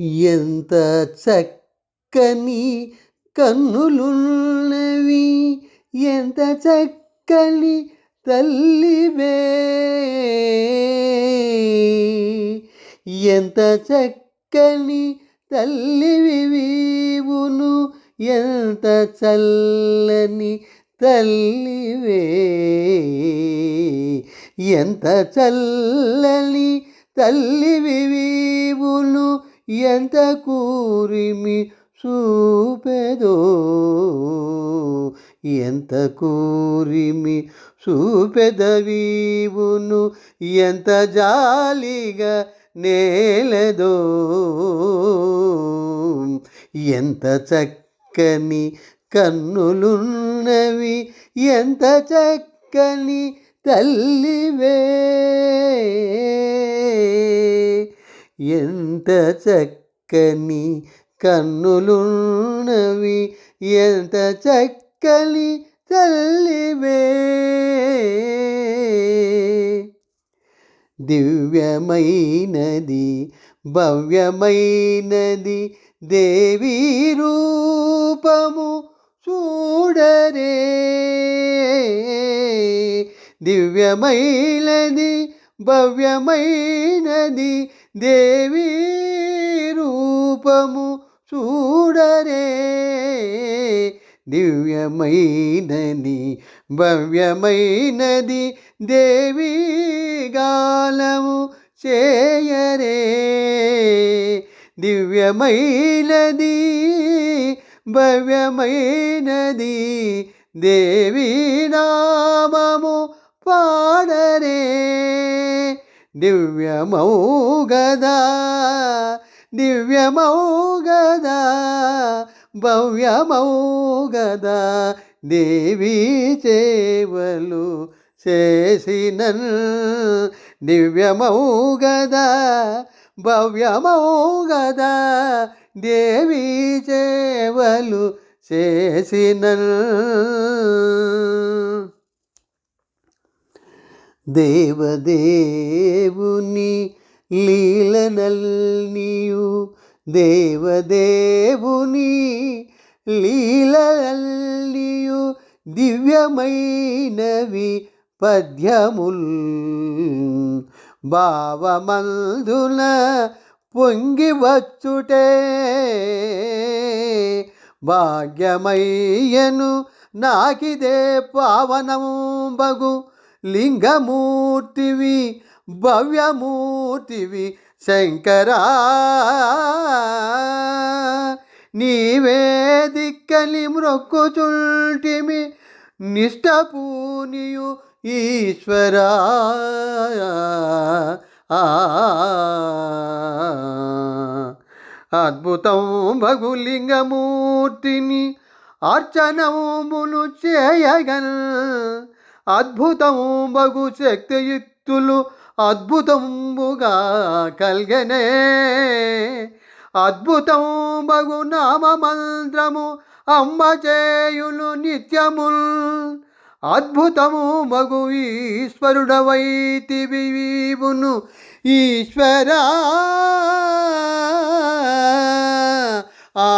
ఎంత చక్కని కన్నులున్నవి ఎంత చక్కని తల్లివే. ఎంత చక్కని తల్లివి వీవును ఎంత చల్లని తల్లివే. ఎంత చల్లని తల్లివి ఎంత కూరిమి చూపెదో ఎంత కూరిమి చూపెదవీవును ఎంత జాలిగా నేలదో ఎంత చక్కని కన్నులున్నవి ఎంత చక్కని తల్లివే. ఎంత చక్కని కన్నులున్నవి ఎంత చక్కని తల్లివే. దివ్యమైనది భవ్యమైనది దేవీ రూపము చూడరే. దివ్యమైనది భవ్యమైనది దేవి రూపము చూడరే. దివ్యమైనది భవ్యమైనది దేవి గాలము చేయరే. దివ్యమైనది భవ్యమైనది దేవీ నామము పా దివ్యమౌ గదా దివ్యమౌ గదా భవ్యమౌ గదా దేవీ చేవలు చేసిన దివ్యమౌ గదా భవ్యమౌ గదా దేవీ చేవలు చేసిన దేవదేవుని లీలనల్నియు. దేవదేవుని లీలనల్నియు దివ్యమైనవి పద్యముల్. భావమందున పొంగి వచ్చుటే భాగ్యమయ్యను నాకిదే పావనము బగు. లింగమూర్తివి భవ్యమూర్తివి శంకరా. నీవే దిక్కలి మ్రొక్కుచుంటిమి నిష్టపూనియు ఈశ్వరా. ఆ అద్భుతం భగులింగమూర్తిని అర్చనములు చేయగన్ అద్భుతము బగు శక్తియుక్తులు అద్భుతంబుగా కల్గనే. అద్భుతము బగు నామమంత్రము అమ్మ చేయులు నిత్యముల్. అద్భుతము మగు ఈశ్వరుడవైతివి వీవును ఈశ్వరా. ఆ